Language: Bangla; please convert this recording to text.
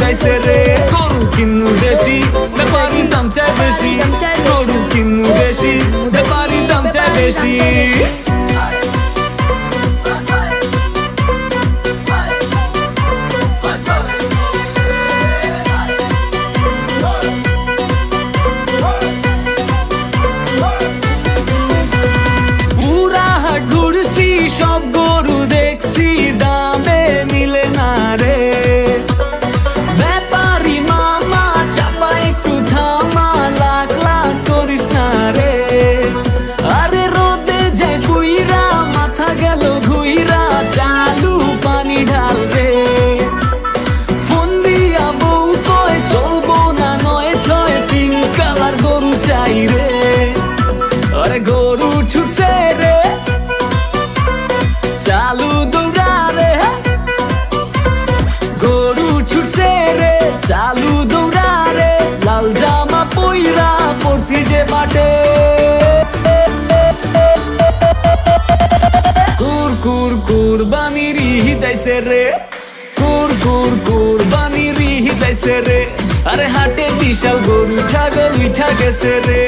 দাইছে রে গরু কিনু বেশি ব্যাপারি দাম চায় বেশি গরু কিনু বেশি ব্যাপারি দাম চায় বেশি চাই রে আরে গরু ছুটছে রে। চালু দৌড়া রে গরু ছুটছে রে, চালু দৌড়া রে লাল জামা পইরা পড়ছি যে বাটে কুর কুর কুর দাইছে রে। কুর কুর কুর দাইছে রে। আরে হাটে বিশাল গরু ছাগল গেছে রে